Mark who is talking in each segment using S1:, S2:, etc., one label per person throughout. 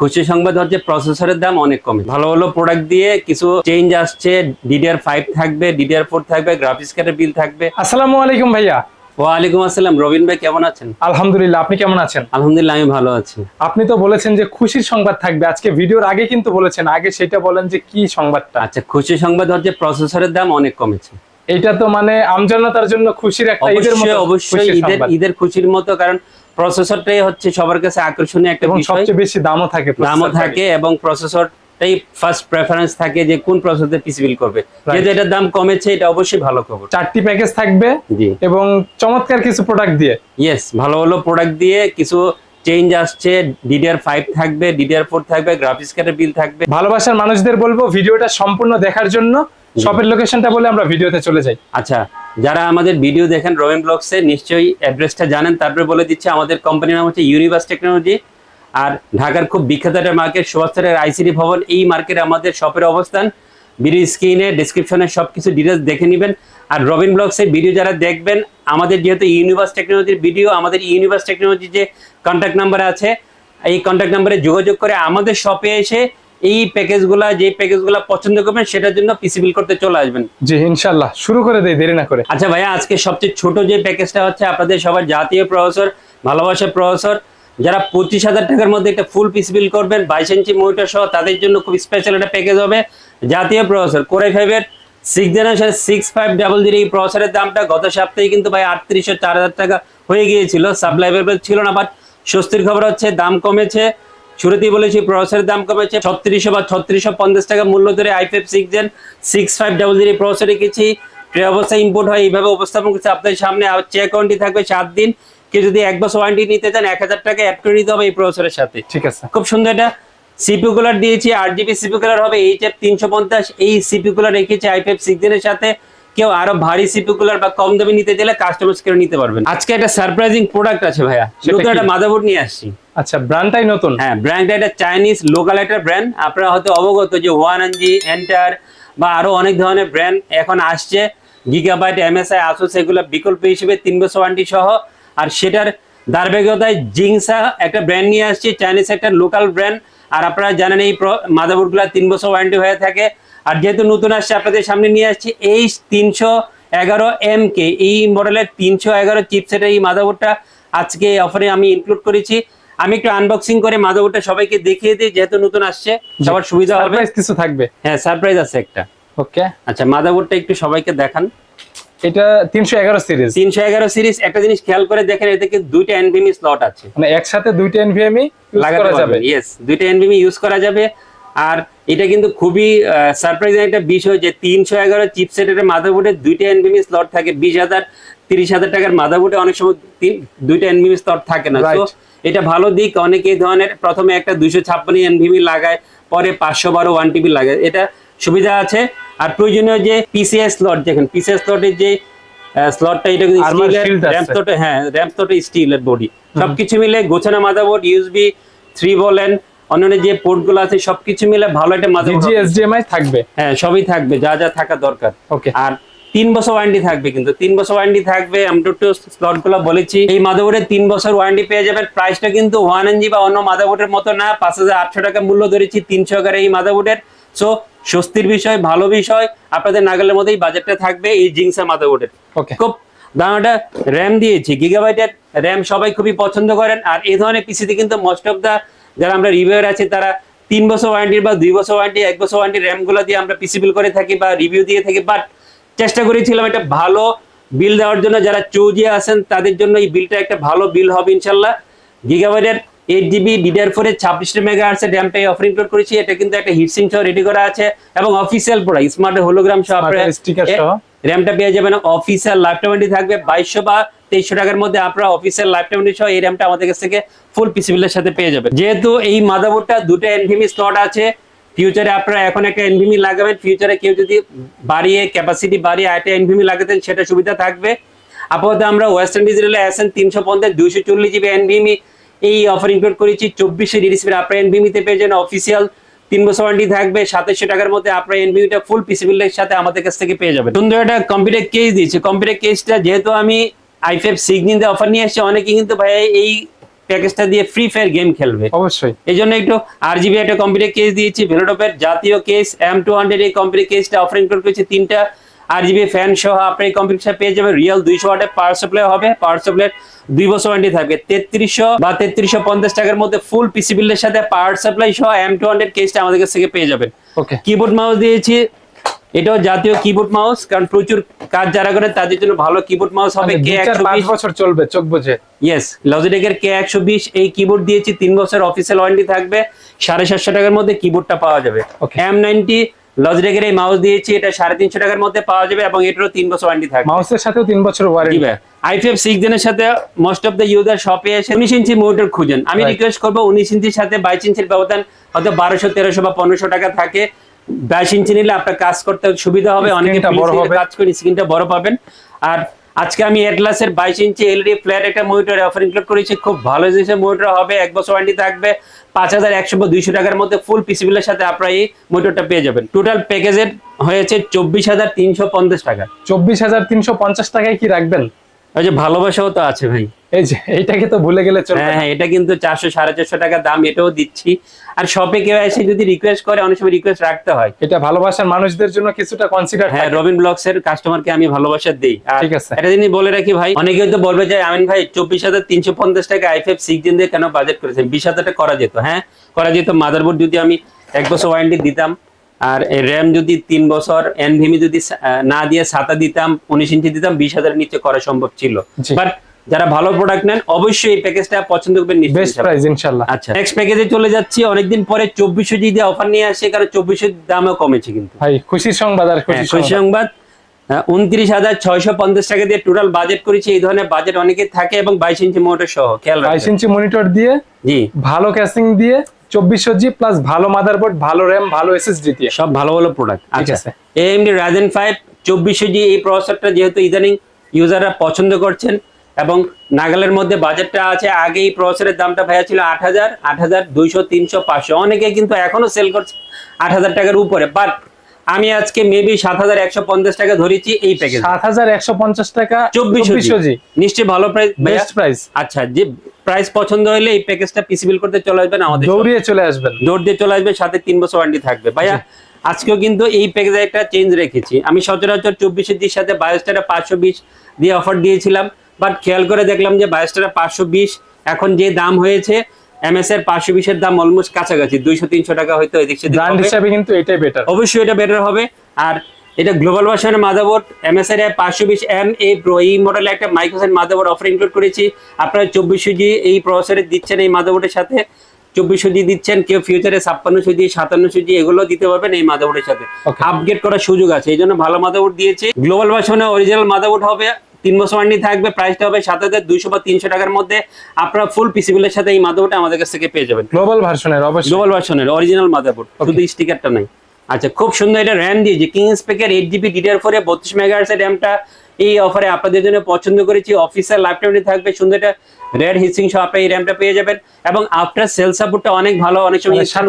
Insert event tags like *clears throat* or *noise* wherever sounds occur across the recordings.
S1: খুশি সংবাদ হচ্ছে প্রসেসরের দাম অনেক কমে। ভালো ভালো প্রোডাক্ট দিয়ে কিছু চেঞ্জ আসছে ডিডিআর ফাইভ থাকবে ডিডিআর ফোর থাকবে গ্রাফিক্স কার্ডের বিল থাকবে।
S2: আসসালামু আলাইকুম ভাইয়া।
S1: ওয়ালাইকুম আসসালাম রবিন ভাই কেমন আছেন?
S2: আলহামদুলিল্লাহ আপনি কেমন আছেন?
S1: আলহামদুলিল্লাহ আমি ভালো আছি।
S2: আপনি তো বলেছেন যে খুশির সংবাদ থাকবে। আজকে ভিডিওর আগে কিন্তু বলেছেন আগে সেটা বলেন যে কি সংবাদটা।
S1: আচ্ছা খুশি সংবাদ হচ্ছে প্রসেসরের দাম অনেক কমেছে।
S2: এটা তো মানে আমজনতার জন্য খুশির একটা ঈদের মতো
S1: অবশ্যই অবশ্যই ঈদের ঈদের খুশির মতো কারণ প্রসেসরটাই হচ্ছে সবার কাছে আকর্ষণীয় একটা
S2: এবং
S1: বিষয়।
S2: সবচেয়ে বেশি দামও থাকে
S1: দামও থাকে এবং প্রসেসরটাই ফার্স্ট প্রেফারেন্স থাকে যে কোন প্রসেসর পিসি বিল করবে। যেহেতু এটার দাম কমেছে এটা অবশ্যই ভালো খবর।
S2: চারটি প্যাকেজ থাকবে এবং চমৎকার কিছু প্রোডাক্ট দিয়ে।
S1: ইয়েস ভালো ভালো প্রোডাক্ট দিয়ে কিছু চেঞ্জ আসছে। ডিডিআর ফাইভ থাকবে ডিডিআর ফোর থাকবে গ্রাফিক্স কার্ডের বিল থাকবে।
S2: ভালোবাসার মানুষদের বলব ভিডিওটা সম্পূর্ণ দেখার জন্য শপের লোকেশনটা বলে আমরা ভিডিওতে চলে যাই।
S1: আচ্ছা যারা আমাদের ভিডিও দেখেন রবিন ব্লগসে নিশ্চয়ই অ্যাড্রেসটা জানেন। তারপরে বলে দিচ্ছে, আমাদের কোম্পানির নাম হচ্ছে ইউনিভার্স টেকনোলজি আর ঢাকার খুব বিখ্যাত একটা মার্কেট সুভাষচরের আইসিডি ভবন, এই মার্কেটে আমাদের শপের অবস্থান। ভিডিও স্ক্রিনে ডিসক্রিপশনে সব কিছু ডিটেলস দেখে নেবেন। আর রবিন ব্লগসের ভিডিও যারা দেখবেন, আমাদের যেহেতু ইউনিভার্স টেকনোলজির ভিডিও আমাদের ইউনিভার্স টেকনোলজি যে কন্ট্যাক্ট নাম্বার আছে, এই কন্ট্যাক্ট নাম্বারে যোগাযোগ করে আমাদের শপে এসে এই প্যাকেজগুলা যে প্যাকেজগুলো পছন্দ করবেন সেটার জন্য পিসি বিল করতে চলে আসবেন।
S2: জি ইনশাল্লাহ শুরু করে দেই দেরি না করে।
S1: আচ্ছা ভাইয়া আজকে সবচেয়ে ছোট যে প্যাকেজটা হচ্ছে আপনাদের সবার জাতীয় প্রসেসর ভালোবাসা প্রসেসর যারা পঁচিশ হাজার টাকার মধ্যে একটা ফুল পিস বিল করবেন বাইশ ইঞ্চি মনিটর সহ তাদের জন্য খুব স্পেশাল একটা প্যাকেজ হবে জাতীয় প্রসেসর কোরাই ফাইভের six generation six five double zero এই প্রসেসরের দামটা গত সপ্তাহে কিন্তু ভাই আটত্রিশশো চার হাজার টাকা হয়ে গিয়েছিল সাপ্লাই ছিল না বাট স্বস্তির খবর হচ্ছে দাম কমেছে। শুরুতেই বলেছি প্রসেসরের দাম কমেছে ছত্রিশশো বা ছত্রিশশো পঞ্চাশ টাকা মূল্য ধরে I five six gen six five double zero processor রেখেছি ট্রে অবস্থায় ইম্পোর্ট হয় এইভাবে উপস্থাপন করছে। আপনাদের সামনে চেক ওয়ারেন্টি থাকবে সাত দিন। কেউ যদি এক বছর ওয়ারেন্টি নিতে চান এক হাজার টাকা অ্যাড করে নিতে হবে এই প্রসেসরের সাথে।
S2: ঠিক আছে।
S1: খুব সুন্দর এটা। সিপি কুলার দিয়েছি আট জিবি সিপি কুলার হবে এইচ এফ তিনশো পঞ্চাশ। এই সিপি কুলার রেখেছি আই ফাইভ সিক্স জেনের সাথে। কেউ আরও ভারী সিপি কুলার বা কম দামে নিতে চাইলে কাস্টমাইজ করে নিতে পারবেন। আজকে একটা সারপ্রাইজিং প্রোডাক্ট আছে ভাইয়া। নতুন একটা মাদারবোর্ড নিয়ে আসছি।
S2: আচ্ছা ব্র্যান্ডটাই নতুন?
S1: হ্যাঁ ব্র্যান্ডটা এটা চাইনিজ লোকাল একটা ব্র্যান্ড আপনারা হয়তো অবগত যে ওয়ান এনজি এন্টার বা আরও অনেক ধরনের ব্র্যান্ড এখন আসছে। গিগাবাইট এমএসআই আসুস এগুলো বিকল্প হিসেবে তিন বছর ওয়ারেন্টি সহ। আর সেটার ধারাবাহিকতায় জিংসা একটা ব্র্যান্ড নিয়ে আসছে চাইনিজ একটা লোকাল ব্র্যান্ড আর আপনারা জানেন এই মাদারবোর্ডগুলো তিন বছর ওয়ারেন্টি হয়ে থাকে। আর যেহেতু নতুন আসছে আপনাদের সামনে নিয়ে আসছি এই তিনশো এগারো এম কে এই মডেলের তিনশো এগারো চিপসেটের এই মাদারবোর্ডটা আজকে অফারে আমি ইনক্লুড করেছি। আমি একটু আনবক্সিং করে মাদারবোর্ডটা সবাইকে দেখিয়ে দিই যেহেতু নতুন আসছে সবার সুবিধা হবে।
S2: কিছু থাকবে?
S1: হ্যাঁ সারপ্রাইজ আছে একটা।
S2: ওকে
S1: আচ্ছা মাদারবোর্ডটা একটু সবাইকে দেখান।
S2: এটা তিনশো এগারো সিরিজ
S1: তিনশো এগারো সিরিজ একটা জিনিস খেয়াল করে দেখেন এতে দুইটা এনভিএমি স্লট আছে।
S2: মানে একসাথে দুইটা এনভিএমই করা যাবে।
S1: ইয়েস দুইটা এনভিএমি ইউজ করা যাবে। আর এটা কিন্তু খুবই সারপ্রাইজিং একটা বিষয় যে তিনশো এগারো চিপসেটের মাদারবোর্ডে দুইটা এনভিএমি স্লট থাকে। বিশ হাজার তিরিশ হাজার টাকার মাদারবোর্ডে অনেক সময় দুইটা এনভিএমি স্লট থাকে না। তো এটা ভালো দিক। অনেকে এই ধরনের প্রথমে একটা দুইশো ছাপ্পান্ন এনভিএমি লাগায় পরে পাঁচশো বারো ওয়ান টিবি লাগায়। এটা সুবিধা আছে। আর প্রয়োজনীয় যে পিসিএস স্লট দেখেন পিসিএস স্লটের যে স্লটটা এটা কিন্তু
S2: Armor
S1: স্টিলের র্যাম্প স্লটে হ্যাঁ র্যাম্প স্লটে স্টিলের বডি সবকিছু মিলে গোছানো মাদারবোর্ড ইউএসবি থ্রি বলেন অন্যান্য যে পোর্টগুলো আছে সবকিছু মিলে ভালো একটা
S2: জিজি এসডিএমআই থাকবে?
S1: হ্যাঁ সবই থাকবে যা যা থাকা দরকার।
S2: ওকে
S1: আর তিন বছর ওয়ারেন্টি থাকবে কিন্তু। তিন বছর ওয়ারেন্টি থাকবে আমি তো একটু স্লটগুলো বলেছি। এই মাদারবোর্ডের তিন বছর ওয়ারেন্টি পেয়ে যাবেন। প্রাইসটা কিন্তু ওয়ান এনজি বা অন্য মাদারবোর্ডের মতো না। পাঁচ হাজার আটশো টাকা মূল্য ধরেছি তিনশো এগারো এই মাদারবোর্ডের সো স্বস্তির বিষয় ভালো বিষয় আপনাদের নাগালের মধ্যেই বাজেটটা থাকবে এই জিংসা মাদারবোর্ডের
S2: ওকে
S1: খুব দামটা র্যাম দিয়েছি গিগাবাইটের র্যাম সবাই খুবই পছন্দ করেন। আর এই ধরনের পিসিতে কিন্তু মোস্ট অফ দা যারা আমরা রিভিউয়ার আছি তারা তিন বছর ওয়ারেন্টির বা দুই বছর ওয়ারেন্টি এক বছর ওয়ারেন্টি র্যামগুলো দিয়ে আমরা পিসি বিল করে থাকি বা রিভিউ দিয়ে থাকি। বাট চেষ্টা করেছিলাম একটা ভালো বিল দেওয়ার জন্য। যারা চৌজিয়ে আছেন তাদের জন্য এই বিলটা একটা ভালো বিল হবে ইনশাল্লাহ গিগাবাইটের এইট জিবি ডিডিআর ফোরের ছাব্বিশটা মেগা আর্টসের র্যামটা অফার ইনক্লুড করেছি। এটা কিন্তু একটা হিটসিং সহ রেডি করা আছে এবং অফিসিয়াল প্রোডাক্ট স্মার্ট হোলোগ্রাম সহ র্যামটা পেয়ে যাবেন। অফিসিয়াল লাইফটাইম ওয়ারেন্টি থাকবে। বাইশশো বা তেইশশো টাকার মধ্যে আপনারা অফিসিয়াল লাইফটাইম ওয়ারেন্টি সহ এই র্যামটা আমাদের কাছ থেকে ফুল পিসিবিলের সাথে পেয়ে যাবেন। যেহেতু এই মাদারবোর্ডটা দুটো এনভিমি স্লট আছে ফিউচারে আপনারা এখন একটা এনভিমি লাগাবেন ফিউচারে কেউ যদি বাড়িয়ে ক্যাপাসিটি বাড়িয়ে একটা এনভিমি লাগাতেন, সেটা সুবিধা থাকবে। আপাতত আমরা ওয়েস্টার্ন ডিজিটালে আসেন তিনশো পঞ্চাশ, দুইশো চল্লিশ জিবি এনভিমি এই অফার ইনক্লুড করেছি, চব্বিশে রিলিজ আপনারা এনভিমিতে পেয়ে যাবেন অফিসিয়াল তিন বছর ওয়ারেন্টি থাকবে, সাতাশশো টাকার মধ্যে আপনার এনভিউটা ফুল পিসিবিলের সাথে আমাদের কাছ থেকে পেয়ে যাবেন। সুন্দর একটা কম্পিউটার কেস দিয়েছে। কম্পিউটার কেসটা যেহেতু আমি আই ফাইভ সিক্স অফার নিয়ে আসছি অনেকে কিন্তু ভাই এই প্যাকেজটা দিয়ে ফ্রি ফায়ার গেম খেলবে।
S2: অবশ্যই।
S1: এই জন্য একটু আর জিবি একটা কম্পিউটার কেস দিয়েছি ভেলোটপের জাতীয় কেস এম টু হান্ড্রেড এই কম্পিউটার কেসটা অফার করেছি তিনটা আর জিবি ফ্যান সহ আপনি এই কম্পিউটার পেয়ে যাবেন। রিয়েল দুইশো ওয়াটের পাওয়ার সাপ্লাই হবে। পাওয়ার সাপ্লাইয়ের দুই বছর ওয়ারেন্টি থাকবে। তেত্রিশশো বা তেত্রিশশো পঞ্চাশ টাকার মধ্যে ফুল পিসি বিলের সাথে পাওয়ার সাপ্লাই সহ এম টু হান্ড্রেড কেসটা আমাদের কাছ থেকে পেয়ে যাবেন। কিবোর্ড মাউস দিয়েছি। এটাও জাতীয় কিবোর্ড মাউস কারণ প্রচুর কাজ যারা করেন তাদের জন্য ভালো কিবোর্ড মাউস হবে কে
S2: মানে
S1: একশো বিশ।
S2: বছর চলবে চোখ বুঝে।
S1: ইয়েস লজিটেকের কে একশো বিশ এই কিবোর্ড দিয়েছি তিন বছর অফিসিয়াল ওয়ারেন্টি থাকবে সাড়ে সাতশো টাকার মধ্যে কিবোর্ডটা পাওয়া যাবে। এম নাইনটি লজিটেকের এই মাউস দিয়েছি এটা সাড়ে তিনশো টাকার মধ্যে পাওয়া যাবে এবং এটারও তিন বছর ওয়ারেন্টি থাকবে।
S2: মাউসের সাথেও তিন বছর ওয়ারেন্টি
S1: আইপিএফ সিক্স জেনের সাথে মোস্ট অফ দ্য ইউজার শপে এসে উনিশ ইঞ্চি খুঁজেন। আমি রিকোয়েস্ট করব উনিশ ইঞ্চির সাথে বাইশ ইঞ্চির ব্যবধান হয়তো বারোশো তেরোশো বা পনেরোশো টাকা থাকে। বাইশ ইঞ্চি নিলে আপনার কাজ করতে সুবিধা হবে। অনেকে। কাজ করি স্ক্রিনটা বড় পাবেন। আর আজকে আমি এটলাসের বাইশ ইঞ্চি এলইডি ফ্ল্যাট একটা মনিটর অফার ইনক্লুড করেছি। খুব ভালো জিনিসের মনিটর হবে। এক বছর ওয়ারেন্টি থাকবে। পাঁচ হাজার একশো বা দুইশো টাকার মধ্যে ফুল পিসিবিলের সাথে আপনারা এই মনিটরটা পেয়ে যাবেন। টোটাল প্যাকেজের হয়েছে চব্বিশ হাজার তিনশো পঞ্চাশ টাকা।
S2: চব্বিশ হাজার তিনশো পঞ্চাশ টাকায় কি রাখবেন?
S1: ওই যে ভালোবাসাও তো আছে ভাই।
S2: এই যে এইটাকে তো ভুলে গেলে চলবে
S1: হ্যাঁ হ্যাঁ এটা কিন্তু চারশো সাড়ে চারশো টাকা দাম এটাও দিচ্ছি। আর শপে কেউ এসে যদি রিকোয়েস্ট করে অনেক সময় রিকোয়েস্ট রাখতে হয়।
S2: এটা ভালোবাসার মানুষদের জন্য কিছুটা কনসিডার
S1: হ্যাঁ রবিন ব্লগস এর কাস্টমারকে আমি ভালোবাসা দিই। আর
S2: ঠিক আছে।
S1: একটা জিনিস বলে রাখি ভাই অনেকে তো বলবে যে আমিন ভাই চব্বিশ হাজার তিনশো পঞ্চাশ টাকা সিক্স দিন দিয়ে কেন বাজেট করেছেন? বিশ হাজার টাকা করা যেত হ্যাঁ? করা যেত মাদারবোর্ড যদি আমি এক বছর ওয়ারেন্টি দিতাম আর র্যাম যদি তিন বছর এনভিমি যদি না দিয়ে সাতা দিতাম উনিশ ইঞ্চি দিতাম বিশ হাজারের নিচে করা সম্ভব ছিল। বাট যারা ভালো প্রোডাক্ট নেন অবশ্যই এই প্যাকেজটা পছন্দ করবেন
S2: বেস্ট প্রাইস ইনশাল্লাহ
S1: আচ্ছা নেক্সট প্যাকেজে চলে যাচ্ছি। অনেকদিন পরে চব্বিশশো যদি অফার নিয়ে আসে কারণ চব্বিশশো দামও কমেছে কিন্তু।
S2: ভাই খুশির সংবাদ আর
S1: হ্যাঁ, খুশি
S2: সংবাদ।
S1: সংবাদ উনত্রিশ হাজার ছয়শো পঞ্চাশ টাকা দিয়ে টোটাল বাজেট করেছি। এই ধরনের বাজেট অনেকে থাকে এবং বাইশ ইঞ্চি মোটর সহ খেয়াল
S2: বাইশ ইঞ্চি মনিটর দিয়ে
S1: জি।
S2: ভালো ক্যাসিং দিয়ে চব্বিশশো জি প্লাস ভালো মাদারবোর্ড ভালো র্যাম ভালো এসএসডি দিয়ে।
S1: সব ভালো ভালো প্রোডাক্ট আচ্ছা।
S2: আছে।
S1: এএমডি রাজেন ফাইভ চব্বিশশো জি এই প্রসেসরটা যেহেতু ইদানিং ইউজাররা পছন্দ করছেন এবং নাগালের মধ্যে বাজেটটা আছে আগে এই প্রসেসরের দামটা ভাইয়া ছিল আট হাজার আট হাজার দুইশো তিনশো পাঁচশো। অনেকে কিন্তু এখনও সেল করছে আট হাজার টাকার উপরে। বাট আমি আজকে মেবি সাত হাজার একশো পঞ্চাশ টাকা ধরেছি এই প্যাকেজ
S2: সাত হাজার একশো পঞ্চাশ টাকা
S1: চব্বিশশো
S2: জি
S1: নিশ্চয়ই ভালো প্রাইস
S2: বেস্ট প্রাইস
S1: আচ্ছা যে প্রাইস পছন্দ হলে এই প্যাকেজটা পিসি বিল করতে চলে আসবেন আমাদের।
S2: দৌড়িয়ে চলে আসবেন।
S1: দৌড় দিয়ে চলে আসবে সাথে তিন বছর ওয়ারেন্টি থাকবে। ভাইয়া আজকেও কিন্তু এই প্যাকেজে একটা চেঞ্জ রেখেছি। আমি সচরাচর চব্বিশের দির সাথে বায়োস্টারে পাঁচশো বিশ দিয়ে অফার দিয়েছিলাম। বাট খেয়াল করে দেখলাম যে বায়োস্টারে পাঁচশো বিশ এখন যে দাম হয়েছে এমএস এর পাঁচশো বিশের দাম অলমোস্ট কাছাকাছি দুইশো তিনশো টাকা হয়তো এদিক সেদিক
S2: ব্র্যান্ড হিসাবে কিন্তু এটাই বেটার
S1: অবশ্যই এটা বেটার হবে। আর এটা গ্লোবাল ভার্সনের মাদারবোর্ড এমএস এর পাঁচশো বিশ এম এ প্রো এই মডেলে একটা মাদারবোর্ড অফার ইনক্লুড করেছি। আপনারা চব্বিশশো জি এই প্রসেসরে দিচ্ছেন এই মাদারবোর্ডের সাথে। চব্বিশশো জি দিচ্ছেন কেউ ফিউচারে ছাপ্পান্নশো জি সাতান্নশো জি এগুলো দিতে পারবেন এই মাদারবোর্ডের সাথে. আপগ্রেড করার সুযোগ আছে এই জন্য ভালো মাদারবোর্ড দিয়েছি। গ্লোবাল ভার্সনে অরিজিনাল মাদারবোর্ড হবে। তিন বছর ওয়ারেন্টি থাকবে প্রাইসটা হবে সাত হাজার দুইশো বা তিনশো টাকার মধ্যে। আপনারা ফুল পিসিবিলের সাথে এই মাদারবোর্ডটা আমাদের কাছ থেকে পেয়ে যাবেন।
S2: গ্লোবাল ভার্সনের অবশ্যই।
S1: গ্লোবাল ভার্সনের অরিজিনাল মাদারবোর্ড শুধু স্টিকারটা নাই। আচ্ছা খুব সুন্দর এটা র্যাম দিয়েছি কিং স্পেকের এইট জিবি ডিডিআর ফোরে বত্রিশ মেগাহার্সের র্যামটা এই অফারে আপনাদের জন্য পছন্দ করেছি। অফিসিয়াল ল্যাপটপে থাকবে সুন্দর একটা রেড হিসিং সহ আপনি এই র্যামটা পেয়ে যাবেন। এবং আফটার সেল সাপোর্টটা অনেক ভালো অনেক সময় instant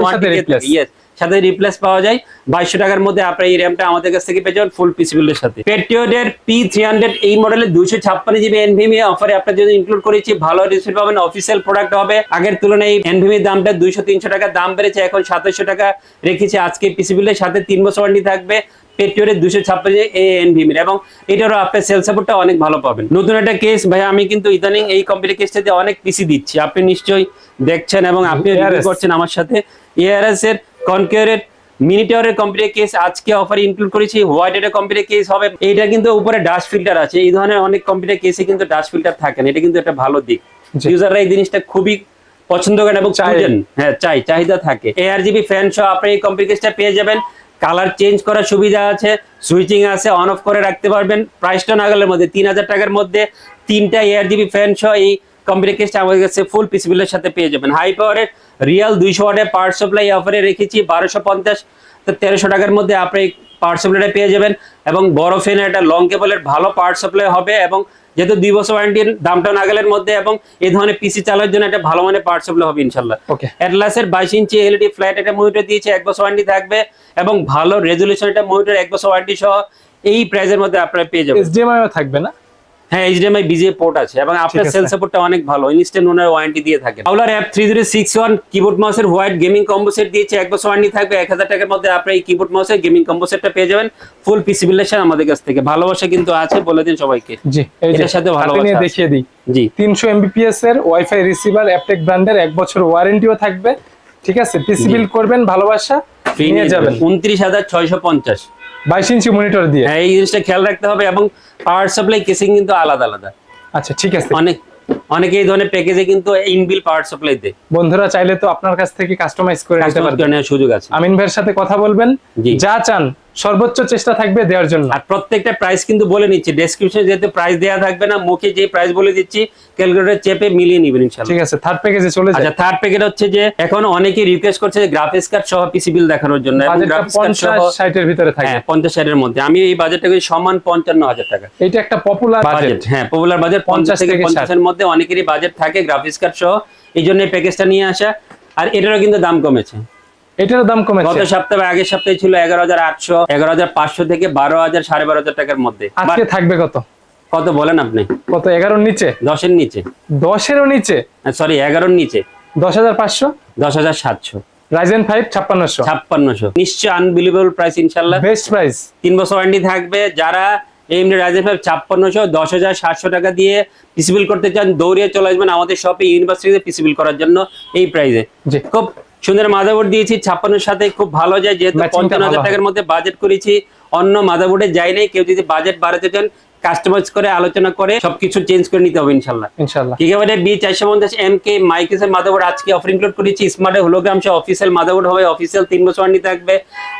S2: সাথে
S1: রিপ্লেস পাওয়া যায়। বাইশশো টাকার মধ্যে আপনার এই র্যামটা আমাদের কাছ থেকে পেয়ে যাবেন ফুল পিসিবিলের সাথে। পেটিওডের পি থ্রি হান্ড্রেড এই মডেলের দুশো ছাপ্পান্ন জিবি এনভিমি অফারে আপনার জন্য ইনক্লুড করেছি। ভালো ডিসপ্লে পাবেন অফিসিয়াল প্রোডাক্ট হবে। আগের তুলনায় এনভিমির দামটা দুইশো তিনশো টাকা দাম বেড়েছে এখন সাতাশশো টাকা। রেখেছি আজকে পিসিবিলের সাথে তিন বছর ওয়ারেন্টি থাকবে। পেটিওরের দুশো ছাপ্পান্ন এই এনভিমির এবং এটারও আপনার সেল সাপোর্টটা অনেক ভালো পাবেন। নতুন একটা কেস ভাই আমি কিন্তু ইদানিং এই কম্পিউটার কেসটাতে অনেক পিসি দিচ্ছি। আপনি নিশ্চয়ই দেখছেন এবং আপনি রিভিউ করছেন আমার সাথে। এআরএস এর কনকিউরের মিনিটরের কম্পিউটার কেস আজকে অফার ইনক্লুড করেছি হোয়াইট এর কম্পিউটার কেস হবে। এইটা কিন্তু উপরে ডাস্ট ফিল্টার আছে। এই ধরনের অনেক কম্পিউটার কেসে কিন্তু ডাস্ট ফিল্টার থাকে না। এটা কিন্তু একটা ভালো দিক। ইউজাররা এই জিনিসটা খুবই পছন্দ করেন এবং। খুঁজেন। হ্যাঁ চাই চাহিদা থাকে। এআর জিবি ফ্যান সহ আপনি এই কম্পিউটার কেসটা পেয়ে যাবেন। কালার চেঞ্জ করার সুবিধা আছে। সুইচিং আছে অন অফ করে রাখতে পারবেন। প্রাইসটা নাগালের মধ্যে তিন হাজার টাকার মধ্যে তিনটা এয়ার জিবি ফ্যান সহ এই কম্পিউটার কেসটা আমাদের কাছে ফুল পিসিবিলের সাথে পেয়ে যাবেন। হাই পাওয়ারের রিয়াল দুইশো ওয়াটের পাওয়ার সাপ্লাই অফারে রেখেছি বারোশো পঞ্চাশ তেরোশো টাকার মধ্যে আপনি পাওয়ার সাপ্লাইটা পেয়ে যাবেন। এবং বড় ফ্যানের একটা লং কেবলের ভালো পাওয়ার সাপ্লাই হবে এবং যেহেতু দুই বছর ওয়ারেন্টির দামটা নাগালের মধ্যে এবং এই ধরনের পিসি চালার জন্য একটা ভালো মানের পাওয়ার সাপ্লাই হবে ইনশাল্লাহ অ্যাটলাসের বাইশ ইঞ্চি এলইডি ফ্ল্যাট একটা মনিটর দিয়েছে এক বছর ওয়ারেন্টি থাকবে এবং ভালো রেজলিউশন একটা মনিটর এক বছর ওয়ারেন্টি সহ এই প্রাইজের মধ্যে আপনারা পেয়ে যাবেন।
S2: এসডিএমআইও থাকবে না?
S1: হ্যাঁ এইচডিএমআই বিজে পোর্ট আছে এবং আপনার সেল সাপোর্টটা অনেক ভালো ইনস্ট্যান্ট ওনার ওয়ারেন্টি দিয়ে থাকে। আউলার app three zero six one keyboard মাউসের হোয়াইট গেমিং কম্বো সেট দিয়েছে এক বছর ওয়ারেন্টি থাকবে এক হাজার টাকার মধ্যে আপনি এই কিবোর্ড মাউসের গেমিং কম্বো সেটটা পেয়ে যাবেন ফুল পিসি বিলের সাথে আমাদের কাছ থেকে। ভালোবাসা কিন্তু আছে বলে দিন সবাইকে।
S2: জি
S1: এটার সাথে ভালোবাসা।
S2: দেখিয়ে দিই।
S1: জি।
S2: তিনশো এমবিপিএস এর ওয়াইফাই রিসিভার অ্যাপটেক ব্র্যান্ডের এক বছর ওয়ারেন্টিও থাকবে। ঠিক আছে? পিসি বিল করবেন ভালোবাসা নিয়ে যাবেন।
S1: উনত্রিশ হাজার ছয়শো পঞ্চাশ।
S2: বাইশ ইঞ্চি মনিটর দিয়ে?
S1: হ্যাঁ এই জিনিসটা খেয়াল রাখতে হবে এবং পাওয়ার সাপ্লাই কেসিং কিন্তু আলাদা আলাদা।
S2: আচ্ছা ঠিক আছে।
S1: অনেক অনেকে এই ধরনের প্যাকেজে কিন্তু ইনবিল পাওয়ার সাপ্লাই দেয়।
S2: বন্ধুরা চাইলে তো আপনার কাছ থেকে কাস্টমাইজ করে নিতে পারবেন।
S1: সুযোগ আছে।
S2: আমিন ভাইয়ের সাথে কথা বলবেন। যা চান সর্বোচ্চ চেষ্টা থাকবে দেওয়ার জন্য।
S1: আর প্রত্যেকটা প্রাইস কিন্তু বলে নিচ্ছি। ডেসক্রিপশনে যেহেতু প্রাইস দেওয়া থাকবে না মুখে যে প্রাইস বলে দিচ্ছি ক্যালকুলেটর চেপে মিলিয়ে নিবেন ইনশাআল্লাহ।
S2: ঠিক আছে থার্ড প্যাকেজে চলে যায়
S1: আচ্ছা থার্ড প্যাকেট হচ্ছে যে এখন অনেকে রিকোয়েস্ট করছে যে গ্রাফিক্স কার্ড সহ পিসি বিল দেখানোর জন্য এবং গ্রাফিক্স কার্ড সহ
S2: পঞ্চাশ ষাটের ভিতরে থাকে
S1: হ্যাঁ পঞ্চাশ ষাটের মধ্যে। আমি এই বাজেটটা করি সমান পঞ্চান্ন হাজার টাকা।
S2: এটা একটা পপুলার বাজেট
S1: হ্যাঁ পপুলার বাজেট পঞ্চাশ
S2: 50
S1: থেকে
S2: থেকে
S1: পঞ্চাশের মধ্যে অনেকেরই বাজেট থাকে গ্রাফিক্স কার্ড সহ। এই জন্য এই প্যাকেজটা নিয়ে আসা। আর এটারও কিন্তু দাম কমেছে।
S2: এটার দাম কমেছে।
S1: গত সপ্তাহে আগের সপ্তাহে ছিল এগারো হাজার আটশো এগারো হাজার পাঁচশো থেকে বারো হাজার সাড়ে বারো হাজার টাকার মধ্যে।
S2: আজকে থাকবে কত?
S1: কত বলেন আপনি?
S2: কত এগারোর নিচে?
S1: দশের নিচে।
S2: দশেরও নিচে?
S1: সরি এগারোর নিচে।
S2: দশ হাজার পাঁচশো?
S1: দশ হাজার সাতশো।
S2: রাইজেন ফাইভ ছাপ্পান্নশো।
S1: ছাপ্পান্নশো। নিশ্চয় আনবিলিভেবল প্রাইস ইনশাল্লাহ।
S2: বেস্ট প্রাইস
S1: তিন বছর ওয়ারেন্টি থাকবে। যারা এমনি ছাপ্পান্নশো দশ হাজার সাতশো টাকা দিয়ে পিসিবিল করতে চান দৌড়িয়ে চলে আসবেন আমাদের শপে ইউনিভার্সিটিতে পিসিবিল করার জন্য এই প্রাইসে
S2: জি।
S1: খুব সুন্দর মাদারবোর্ড দিয়েছি ছাপ্পান্নর সাথে খুব ভালো যায় যেহেতু পঞ্চান্ন হাজার টাকার মধ্যে বাজেট করেছি অন্য মাদারবোর্ডে যাই নাই কেউ যদি বাজেট বাড়াতে চান কাস্টমাইজ করে আলোচনা করে সবকিছু চেঞ্জ করে নিতে হবে ইনশাল্লাহ।
S2: ইনশাল্লাহ।
S1: গিগাবাইটের বি চারশো পঞ্চাশ এম কে মাইকেসের মাদারবোর্ড আজকে অফার ইনক্লুড করেছি স্মার্ট হোলোগ্রাম সহ অফিসিয়াল মাদারবোর্ড হবে অফিসিয়াল তিন বছর থাকবে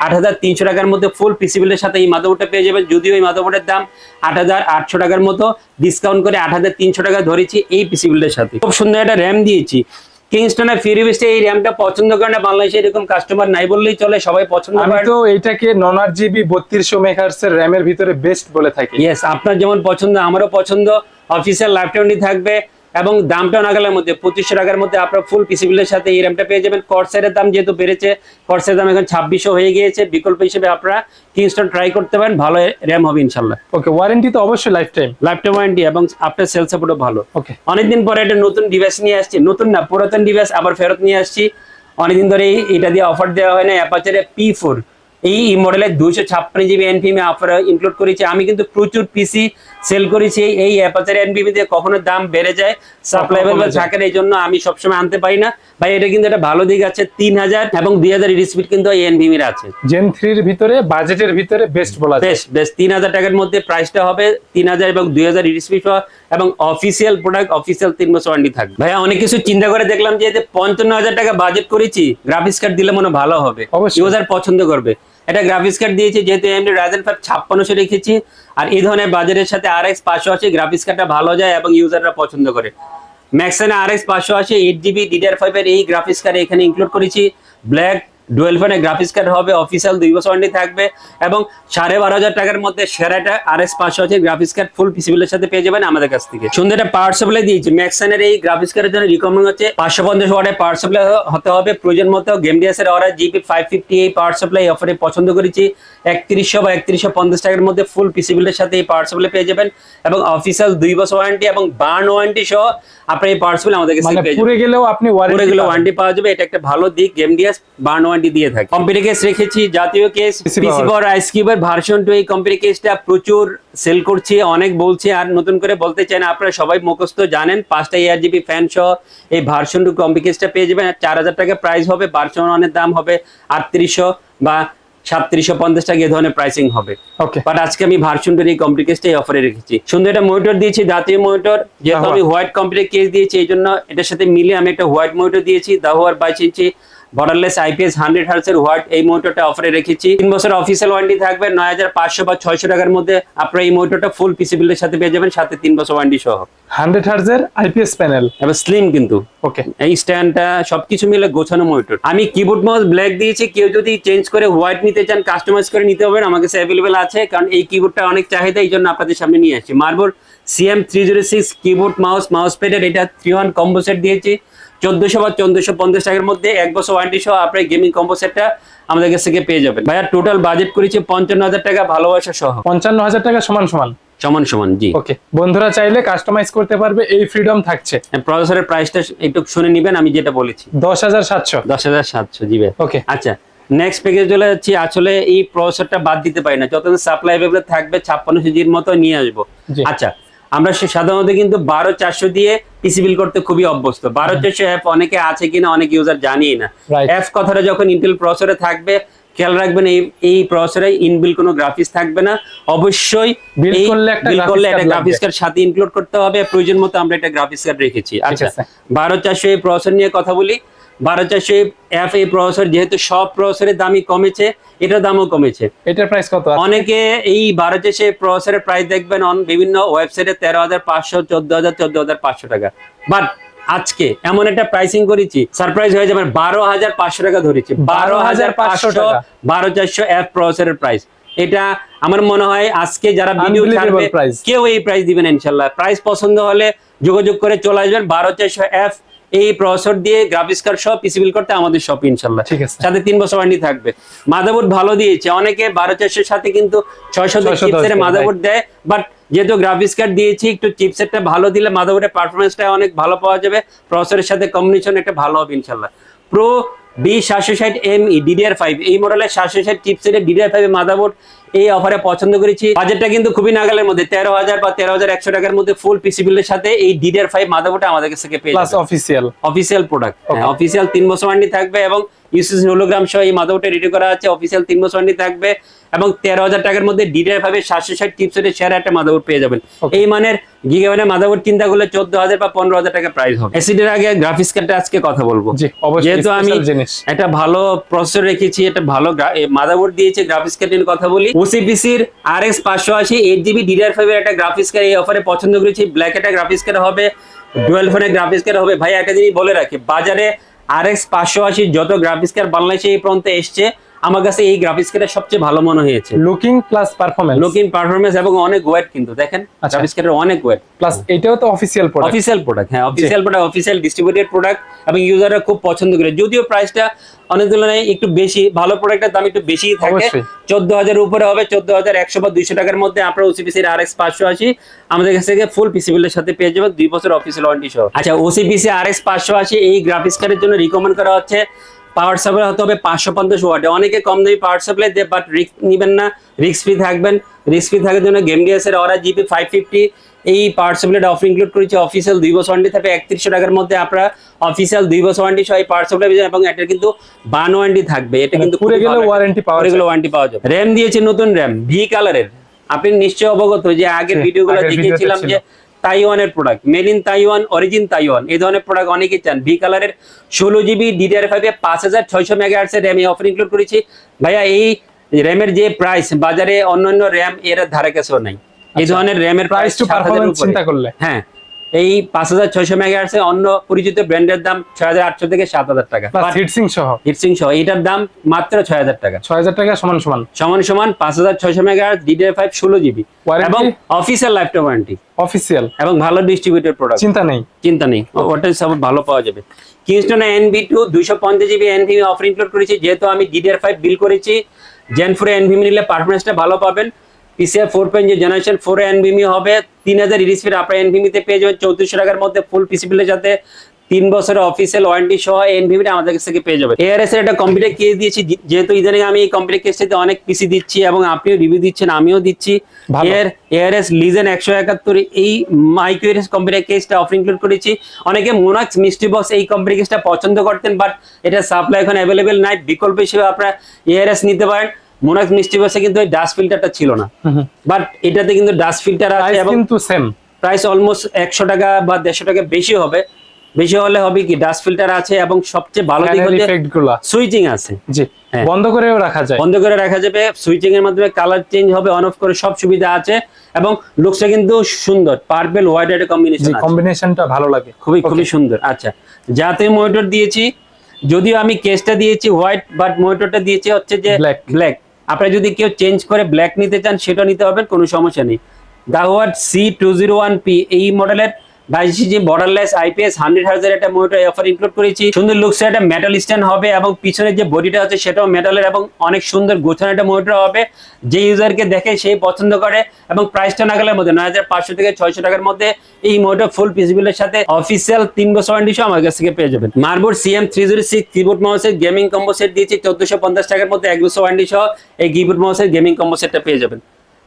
S1: আট হাজার তিনশো টাকার মধ্যে ফুল পিসিবিলের সাথে এই মাদারবোর্ডটা পেয়ে যাবেন যদিও এই মাদারবোর্ডের দাম আট হাজার আটশো টাকার মতো ডিসকাউন্ট করে আট হাজার তিনশো টাকা ধরেছি এই পিসিবিলের সাথে। খুব সুন্দর একটা র্যাম দিয়েছি কিংস্টনের ফিরিবিস্টে এই র্যামটা পছন্দ করে না বাংলাদেশে এরকম কাস্টমার নাই বললেই চলে সবাই পছন্দ
S2: আমি
S1: করে।
S2: তো এটাকে নন আর জিবি বত্রিশশো মেগাহার্স এর র্যামের ভিতরে বেস্ট বলে থাকি।
S1: ইয়েস আপনার যেমন পছন্দ আমারও পছন্দ। অফিসিয়াল ল্যাপটপটি থাকবে এবং দামটা নাগালের মধ্যে পঁচিশশো টাকার মধ্যে আপনার ফুল পিসিবিলের সাথে এই র্যামটা পেয়ে যাবেন। কর্সের দাম যেহেতু বেড়েছে কর্সের দাম এখন ছাব্বিশশো হয়ে গিয়েছে। বিকল্প হিসেবে আপনারা কিংস্টন ট্রাই করতে পারেন ভালো র্যাম হবে ইনশাল্লাহ
S2: ওকে ওয়ারেন্টি তো অবশ্যই লাইফ টাইম
S1: ল্যাপটপ ওয়ারেন্টি এবং আপনার সেল সাপোর্টও ভালো।
S2: ওকে
S1: অনেকদিন পরে একটা নতুন ডিভাইস নিয়ে আসছি নতুন না পুরাতন ডিভাইস আবার ফেরত নিয়ে আসছি। অনেকদিন ধরে এটা দিয়ে অফার দেওয়া হয় না অ্যাপাচারে পি ফোর এই মডেলের দুইশো ছাপ্পান্ন জিবি এনপিএম অফার ইনক্লুড করেছি। আমি কিন্তু প্রচুর পিসি সেল করেছি এই অ্যাপাচারে এনপিএম দিয়ে কখনো দাম বেড়ে যায় সাপ্লাইবেল
S2: কমে যায়।
S1: থাকে এই জন্য আমি সবসময় আনতে পারি না। ভাই এটা কিন্তু একটা ভালো দিক আছে তিন হাজার এবং দুই হাজার স্পিড কিন্তু এই এনপিএম এর আছে।
S2: জেন থ্রির ভিতরে বাজেটের ভিতরে বেস্ট বলা
S1: বেশ বেশ তিন হাজার টাকার মধ্যে প্রাইসটা হবে তিন হাজার এবং দুই হাজার স্পিড এবং অফিসিয়াল প্রোডাক্ট অফিসিয়াল তিন বছর ওয়ারেন্টি থাকবে। ভাইয়া অনেক কিছু চিন্তা করে দেখলাম যে পঞ্চান্ন হাজার টাকা বাজেট করেছি গ্রাফিক্স কার্ড দিলে মনে হয় ভালো হবে।
S2: অবশ্যই।
S1: ইউজার পছন্দ করবে। এটা গ্রাফিক্স কার্ড দিয়েছি, যেহেতু এমনি রাজেন ফাইভ ছাপ্পান্নশো রেখেছি। আর এই ধরনের বাজারের সাথে আর এক্স পাঁচশো আছে গ্রাফিক্স কার্ডটা ভালো যায় এবং ইউজাররা পছন্দ করে। ম্যাক্সানে আর এক্স পাঁচশো আছে এইট জিবি ডিডিআর ফাইভের এই গ্রাফিক্স কার্ড এখানে ইনক্লুড করেছি। ব্ল্যাক ডুয়েল ফোনের গ্রাফিক্স কার্ড হবে অফিসিয়াল দুই বছর ওয়ারেন্টি থাকবে এবং সাড়ে বারো হাজার টাকার মধ্যে সেরাটা আর এস পাঁচশো আছে গ্রাফিক্স কার্ড ফুল পিসিবিলের সাথে পেয়ে যাবেন আমাদের কাছ থেকে। সুন্দর একটা পাওয়ার সাপ্লাই দিয়েছি ম্যাক্সানের এই গ্রাফিক্স কার্ডের জন্য রিকমেন্ড হচ্ছে পাঁচশো পঞ্চাশ ওয়াটের পাওয়ার সাপ্লাই হতে হবে। প্রয়োজন মতো গেম ডিএসের অর্ডার জিপি ফাইভ ফিফটি এই পাওয়ার সাপ্লাই অফারে পছন্দ করেছি। একত্রিশশো বা একত্রিশশো পঞ্চাশ টাকার মধ্যে ফুল পিসিবিলের সাথে এই পাওয়ার সাপ্লাই পেয়ে যাবেন এবং অফিসিয়াল দুই বছর ওয়ারেন্টি এবং বার্ন ওয়ারেন্টি সহ আপনার এই পাওয়ার সাপ্লাই আমাদের কাছে
S2: মানে
S1: পেয়ে যাবেন।
S2: পুরে গেলেও আপনি
S1: পুরো
S2: ওয়ারেন্টি
S1: ওয়ারেন্টি পাওয়া যাবে এটা একটা ভালো দিক। গেম ডিএস বার্ন ওয়ারেন্টি দিয়ে থাকে। কম্পিউটার কেস রেখেছি জাতীয় কেস পিসি পাওয়ার আইস কিউবের ভার্সন টু এই কম্পিউটার কেসটা প্রচুর সেল করছি অনেক বলছি আর নতুন করে বলতে চাই না আপনারা সবাই মুখস্থ জানেন পাঁচটা ইয়ার জিবি ফ্যান সহ এই ভার্সন টু কম্পিউটার কেসটা পেয়ে যাবেন আর চার হাজার টাকা প্রাইস হবে ভার্সন ওয়ানের দাম হবে আটত্রিশশো বা সাতত্রিশশো পঞ্চাশ টাকা এই ধরনের প্রাইসিং হবে। বাট আজকে আমি ভার্সন টু এই কম্পিউটার অফারে রেখেছি। সুন্দর একটা মনিটর দিয়েছি জাতীয় মনিটর যেহেতু আমি হোয়াইট কম্পিউটার কেস দিয়েছি এই জন্য এটার সাথে মিলে আমি একটা হোয়াইট মনিটর দিয়েছি দাহুয়ার বাইশ ইঞ্চি বর্ডারলেস আইপিএস হান্ড্রেড হার্সের হোয়াইট এই মনিটরটা অফারে রেখেছি। তিন বছর অফিসিয়াল ওয়ারেন্টি থাকবে নয় হাজার পাঁচশো বা ছয়শো টাকার মধ্যে আপনারা এই মনিটরটা ফুল পিসি বিলের সাথে পেয়ে যাবেন সাথে তিন বছর ওয়ারেন্টি সহ।
S2: হান্ড্রেড হার্জের আইপিএস প্যানেল
S1: এবার স্লিম কিন্তু।
S2: ওকে
S1: এই স্ট্যান্ডটা সবকিছু মিলে গোছানো মনিটর আমি কিবোর্ড মাউস ব্ল্যাক দিয়েছি কেউ যদি চেঞ্জ করে হোয়াইট নিতে চান কাস্টমাইজ করে নিতে হবে আমার কাছে অ্যাভেলেবেল আছে কারণ এই কিবোর্ডটা অনেক চাহিদা এই জন্য আপনাদের সামনে নিয়ে আসছি। Marble CM three zero six keyboard mouse mouse প্যাডের এটা থ্রি ওয়ান কম্বো সেট দিয়েছি। চোদ্দশো বা চোদ্দশো পঞ্চাশ টাকার মধ্যে এক বছর ওয়ারেন্টি সহ আপনার গেমিং কম্বো সেটটা আমাদের কাছ থেকে পেয়ে যাবেন। ভাইয়া টোটাল বাজেট করেছি পঞ্চান্ন হাজার টাকা ভালোবাসা সহ।
S2: পঞ্চান্ন হাজার টাকা সমান সমান?
S1: সমান সমান জি।
S2: ওকে বন্ধুরা চাইলে কাস্টমাইজ করতে পারবে এই ফ্রিডম থাকছে।
S1: প্রসেসরের প্রাইসটা একটু শুনে নিবেন আমি যেটা বলেছি।
S2: দশ হাজার সাতশো।
S1: দশ হাজার সাতশো জিবে
S2: ওকে
S1: আচ্ছা নেক্সট প্যাকেজ চলে যাচ্ছি। আসলে এই প্রসেসরটা বাদ দিতে পারি না। যতদিন সাপ্লাই অ্যাভেলেবল থাকবে ছাপ্পান্ন জির মতো নিয়ে আসব। আচ্ছা আমরা সাধারণত কিন্তু বারো চারশো দিয়ে পিসি বিল করতে খুবই অভ্যস্ত। বারো চারশো অ্যাপ অনেকে আছে কিনা অনেক ইউজার জানিই না। অ্যাপ কথাটা যখন ইন্টেল প্রসেসরে থাকবে খেয়াল রাখবেন এই এই প্রসেসরে ইনবিল কোনো গ্রাফিক্স থাকবে না। অবশ্যই এই
S2: করলে একটা।
S1: গ্রাফিক্স কার্ড সাথে ইনক্লুড করতে হবে। প্রয়োজন মতো আমরা একটা গ্রাফিক্স কার্ড রেখেছি। আচ্ছা বারো চারশো এই প্রসেসর নিয়ে কথা বলি। বারো চারশো অ্যাপ এই প্রসেসর যেহেতু সব প্রসেসরের দামই কমেছে এটার দামও কমেছে।
S2: এটার প্রাইস কত?
S1: অনেকে এই বারো চারশো প্রসেসরের প্রাইস দেখবেন অন বিভিন্ন ওয়েবসাইটে তেরো হাজার পাঁচশো চোদ্দ হাজার চোদ্দ হাজার পাঁচশো টাকা। বাট আজকে এমন একটা প্রাইসিং করেছি সারপ্রাইজ হয়ে যাবে বারো হাজার পাঁচশো টাকা ধরেছি। বারো হাজার পাঁচশো
S2: টাকা।
S1: বারো চারশো এফ প্রসেসরের প্রাইস এটা আমার মনে হয় আজকে যারা ভিডিও
S2: Unbelievable
S1: ছাড়বে কেউ এই প্রাইস দিবেন ইনশাল্লাহ। প্রাইস পছন্দ হলে যোগাযোগ করে চলে আসবেন। বারো চারশো এফ এই প্রসেসর দিয়ে গ্রাফিক্স কার্ড সব পিসি বিল করতে আমাদের শপ ইনশাল্লাহ।
S2: ঠিক আছে।
S1: সাথে তিন বছর ওয়ারেন্টি থাকবে। মাদারবোর্ড ভালো দিয়েছে। অনেকে বারো চারশোর সাথে কিন্তু ছয়শো
S2: 610
S1: চিপসের মাদারবোর্ড দেয়। বাট যেহেতু গ্রাফিক্স কার্ড দিয়েছি একটু চিপসেটটা ভালো দিলে মাদারবোর্ডের পারফরমেন্সটা অনেক ভালো পাওয়া যাবে। প্রসরের সাথে কম্বিনেশন একটা ভালো হবে ইনশাল্লাহ। প্রো বি সাতশো ষাট এম ই ডিডিআর ফাইভ এই মডেলের সাতশো ষাট চিপসেটের ডিডিআর ফাইভ মাদাবোর্ড এই অফারে পছন্দ করেছি। বাজেটটা কিন্তু খুবই নাগালের মধ্যে তেরো হাজার বা তেরো হাজার একশো টাকার মধ্যে ফুল পিসি বিলের সাথে এই ডিডিআর ফাইভ মাদাবোর্ডটা আমাদের কাছ থেকে পেয়ে
S2: অফিসিয়াল
S1: অফিসিয়াল প্রোডাক্ট. অফিসিয়াল তিন বছর ওয়ারেন্টি থাকবে এবং ইউসিস হোলোগ্রাম সহ এই মাদাবোর্ডটা রেডি করা আছে। অফিসিয়াল তিন বছর ওয়ারেন্টি থাকবে। এবং তেরো হাজার টাকার মধ্যে ডিডিআর ভাবে সাতশো ষাট চিপসেটের শেয়ার একটা মাদারবোর্ড পেয়ে যাবেন। এই মানের গিগাবানের মাদারবোর্ড চিন্তা করলে চোদ্দ হাজার বা পনেরো হাজার টাকা প্রাইস হবে। এসিডের আগে গ্রাফিক্স কার্ডটা আজকে কথা বলব। যেহেতু আমি একটা ভালো প্রসেসর রেখেছি একটা ভালো মাদারবোর্ড দিয়েছে গ্রাফিক্স কার্ড নিয়ে কথা বলি। ওসিপিসির আর এক্স পাঁচশো আশি এইট জিবি ডিডিআর ফাইভ এর একটা গ্রাফিক্স কার্ড এই অফারে পছন্দ করেছি। ব্ল্যাক একটা গ্রাফিক্স কার্ড হবে ডুয়েল ফোনের গ্রাফিক্স কার্ড হবে। ভাই একটা জিনিস বলে রাখি বাজারে আর এক্স পাঁচশো আশি যত গ্রাফিক্স কার্ড বাংলাদেশে এই পর্যন্ত এসছে আমার কাছে এই গ্রাফিক্স কার্ডটা সবচেয়ে ভালো মনে হয়েছে।
S2: Looking plus performance
S1: looking performance এবং অনেক ওয়েট কিন্তু দেখেন
S2: আচ্ছা।
S1: গ্রাফিক্স কার্ডের অনেক ওয়েট
S2: প্লাস এটাও তো অফিসিয়াল প্রোডাক্ট
S1: অফিসিয়াল প্রোডাক্ট হ্যাঁ official product official distributed product এবং ইউজাররা খুব পছন্দ করে। যদিও প্রাইসটা অনেক তুলনায় একটু বেশি ভালো প্রোডাক্টের দাম একটু বেশি থাকে। চোদ্দ হাজার উপরে হবে চোদ্দ হাজার একশো বা দুইশো টাকার মধ্যে আপনার ওসিপিসির আর এক্স পাঁচশো আশি। আমাদের কাছ থেকে ফুল পিসিবিলের সাথে পেয়ে যাবেন দুই বছর অফিসিয়াল ওয়ারেন্টি সহ। আচ্ছা ওসিপিসি আর এক্স পাঁচশো আশি এই গ্রাফিক্স কার্ডের জন্য রিকমেন্ড করা হচ্ছে পাওয়ার সাপ্লাই হতে হবে পাঁচশো পঞ্চাশ ওয়াটে। অনেকে কম দামি পাওয়ার সাপ্লাই দেয় বাট রিস্ক নিবেন না রিস্ক ফ্রি থাকবেন। রিস্ক ফ্রি থাকার জন্য গেম ডিএসের অরা জিপি ফাইভ ফিফটি এই পাওয়ার সাপ্লাইটা অফার ইনক্লুড করেছে অফিসিয়াল দুই বছর ওয়ারেন্টি থাকবে একত্রিশশো টাকার মধ্যে আপনারা অফিসিয়াল দুই বছর ওয়ারেন্টি সহ এই পাওয়ার সাপ্লাই পেয়ে এবং এটা কিন্তু বান ওয়ারেন্টি থাকবে। এটা কিন্তু
S2: পুরে গেলে ওয়ারেন্টি পাওয়া
S1: গেলে ওয়ারেন্টি পাওয়া যাবে। র্যাম দিয়েছে নতুন র্যাম ভি কালারের আপনি নিশ্চয় অবগত যে আগের ভিডিওগুলো দেখিয়েছিলাম যে তাইওয়ানের product made in Taiwan origin Taiwan এই ধরনের প্রোডাক্ট অনেকেই চান। ভি কালারের ষোলো জিবি ডিডিআর ফাইভে পাঁচ হাজার ছয়শো মেগা আর্টসের র্যাম অফার ইনক্লুড করেছি। ভাইয়া এই র্যামের যে প্রাইস বাজারে অন্যান্য র্যাম এর ধারে কাছেও নাই। এই
S2: আচ্ছা।
S1: ধরনের র্যামের
S2: প্রাইস টু পারফরম্যান্স চিন্তা করলে।
S1: হ্যাঁ। এই পাঁচ হাজার ছয়শো মেগা আর্টসে অন্য পরিচিত ব্র্যান্ডের দাম ছয় হাজার আটশো থেকে সাত হাজার টাকা।
S2: হিটসিং সহ?
S1: হিটসিং সহ এটার দাম মাত্র ছয় হাজার টাকা।
S2: ছয় হাজার টাকা সমান সমান?
S1: সমান সমান পাঁচ হাজার ছয়শো মেগা ডিডিআর ফাইভ ষোলো জিবি? এবং official life time warranty
S2: official
S1: এবং ভালো ডিস্ট্রিবিউটেড প্রোডাক্ট
S2: চিন্তা নেই।
S1: চিন্তা নেই। ওটা সব ভালো পাওয়া যাবে। কিংস্টন এনভি টু দুইশো পঞ্চাশ জিবি এনভি অফার ইনক্লুড করেছি। যেহেতু আমি ডিডিআর ফাইভ বিল করেছি জেন ফোর এনভি নিলে পারফরমেন্সটা ভালো পাবেন। পিসিআর ফোর পয়েন্ট যে জেনারেশন ফোর এনভিমি হবে তিন হাজার ইরিস ফিট আপনার এনভিমিতে পেয়ে যাবেন চৌত্রিশশো টাকার মধ্যে ফুল পিসি বিলের সাথে। তিন বছরের অফিসিয়াল ওয়ারেন্টি সহ এনভিমিটা আমাদের কাছ থেকে পেয়ে যাবেন। এআরএস এর একটা কম্পিউটার কেস দিয়েছি যেহেতু ইদানিং আমি এই কম্পিউটার কেসটাতে অনেক পিসি দিচ্ছি এবং আপনিও রিভিউ দিচ্ছেন আমিও দিচ্ছি। এর এআরএস লিজেন একশো একাত্তর এই মাইক্রো এআরএস কম্পিউটার কেসটা অফ ইনক্লুড করেছি। অনেকে মোনাক্স মিষ্টি বক্স এই কম্পিউটার কেসটা পছন্দ করতেন বাট এটা সাপ্লাই এখন অ্যাভেলেবেল নাই। বিকল্প হিসেবে আপনারা এআরএস নিতে পারেন। মোনাক্স মিষ্টি বক্সে কিন্তু এই ডাস্ট ফিল্টারটা ছিল না। বাট এটাতে কিন্তু ডাস্ট ফিল্টার আছে এবং
S2: কিন্তু সেম
S1: প্রাইস অলমোস্ট একশো টাকা বা দেড়শো টাকা বেশি হবে। বেশি হলে হবে কি? ডাস্ট ফিল্টার আছে এবং সবচেয়ে ভালো দিক হচ্ছে সুইচিং আছে।
S2: জি
S1: হ্যাঁ।
S2: বন্ধ করেও রাখা যায়।
S1: বন্ধ করে রাখা যাবে সুইচিং এর মাধ্যমে কালার চেঞ্জ হবে অন অফ করে সব সুবিধা আছে এবং লুকসটা কিন্তু সুন্দর পার্পল হোয়াইট
S2: জি
S1: কম্বিনেশন
S2: কম্বিনেশনটা ভালো লাগে।
S1: খুবই খুবই সুন্দর। আচ্ছা যাতে মনিটর দিয়েছি যদিও আমি কেসটা দিয়েছি হোয়াইট বাট মনিটরটা দিয়েছি হচ্ছে যে
S2: Black.
S1: ব্ল্যাক আপনারা যদি কেউ চেঞ্জ করে ব্ল্যাক নিতে চান, সেটা নিতে পারবেন, কোনো সমস্যা নেই। দাহওয়ার্ড C two zero one P এই মডেলের বাইশ ইঞ্চি বর্ডারলেস আইপিএস হান্ড্রেড হাজার একটা মনিটর অফার ইনক্লুড করেছি। সুন্দর লুকস একটা মেটাল স্ট্যান্ড হবে এবং পিছনের যে বডিটা আছে, সেটাও মেটালের এবং অনেক সুন্দর গোছানো একটা মনিটর হবে। যে ইউজারকে দেখে সেই পছন্দ করে এবং প্রাইসটা নাগালের মধ্যে নয় পাঁচশো থেকে ছয়শো টাকার মধ্যে এই মনিটর ফুল পিসিবিলের সাথে অফিসিয়াল তিন বছর ওয়ারেন্টি সহ আমার কাছ থেকে পেয়ে যাবেন। মার্বোর্ড CM three zero six keyboard মাউসের গেমিং কম্বো সেট দিয়েছি, চোদ্দশো পঞ্চাশ টাকার মধ্যে এক বছর ওয়ারেন্টি সহ এই কিবোর্ড মাউসের গেমিং কম্বো সেটটা পেয়ে যাবেন।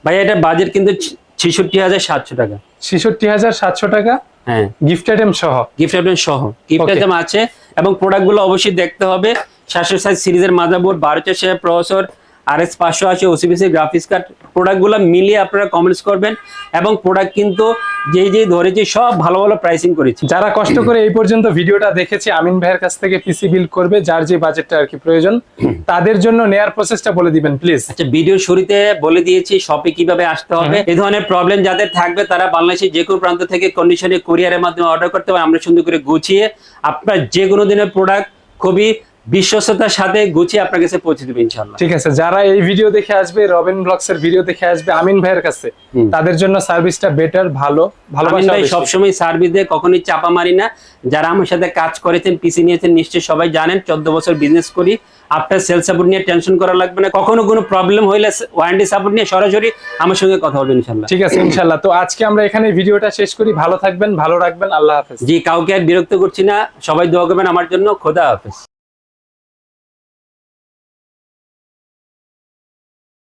S1: ভাই এটা বাজেট কিন্তু ছেষট্টি হাজার সাতশো টাকা।
S2: ছেষট্টি হাজার সাতশো টাকা
S1: হ্যাঁ।
S2: গিফট আইটেম সহ?
S1: গিফট আইটেম সহ। গিফট আইটেম আছে। এবং প্রোডাক্টগুলো অবশ্যই দেখতে হবে। সাতশো সাইজ সিরিজের মাদারবোর্ড বারো চারশো প্রসেসর আর এস পাঁচশো আছে ওসিবিসি গ্রাফিক্স কার্ড প্রোডাক্টগুলো মিলিয়ে আপনারা কমেন্টস করবেন এবং প্রোডাক্ট কিন্তু যেই যেই ধরেছি সব ভালো ভালো প্রাইসিং করেছি।
S2: যারা কষ্ট করে এই পর্যন্ত ভিডিওটা দেখেছে আমিন ভাইয়ের কাছ থেকে পিসি বিল করবে যার যে বাজেটটা আর কি প্রয়োজন *clears throat* তাদের জন্য নেয়ার প্রসেসটা বলে দিবেন প্লিজ
S1: আচ্ছা ভিডিও শুরুতে বলে দিয়েছি শপে কীভাবে আসতে হবে। এই ধরনের প্রবলেম যাদের থাকবে তারা বাংলাদেশের যে কোনো প্রান্ত থেকে কন্ডিশনে কুরিয়ারের মাধ্যমে অর্ডার করতে হবে। আমরা সুন্দর করে গুছিয়ে আপনার যে কোনো দিনের প্রোডাক্ট খুবই বিশ্বস্ততার সাথে গুছিয়ে আপনার কাছে পৌঁছে দেবে ইনশাল্লাহ
S2: ঠিক আছে যারা এই ভিডিও দেখে আসবে রবিন ব্লগস এর ভিডিও দেখে আসবে আমিন ভাইয়ের কাছে তাদের জন্য সার্ভিসটা বেটার ভালো
S1: আমিন
S2: ভালোবাসা
S1: ভাই। সবসময় সার্ভিস দিয়ে কখনোই চাপা মারি না। যারা আমার সাথে কাজ করেছেন পিসি নিয়েছেন নিশ্চয়ই সবাই জানেন চোদ্দ বছর বিজনেস করি আপনার সেল সাপোর্ট নিয়ে টেনশন করা লাগবে না। কখনো কোনো প্রবলেম হইলে ওয়ারেন্টি সাপোর্ট নিয়ে সরাসরি আমার সঙ্গে কথা বলবেন ইনশাল্লাহ
S2: ঠিক আছে ইনশাল্লাহ তো আজকে আমরা এখানে ভিডিওটা শেষ করি। ভালো থাকবেন ভালো রাখবেন। আল্লাহ হাফেজ।
S1: জি কাউকে আর বিরক্ত করছি না। সবাই দোয়া করবেন আমার জন্য। খোদা হাফেজ।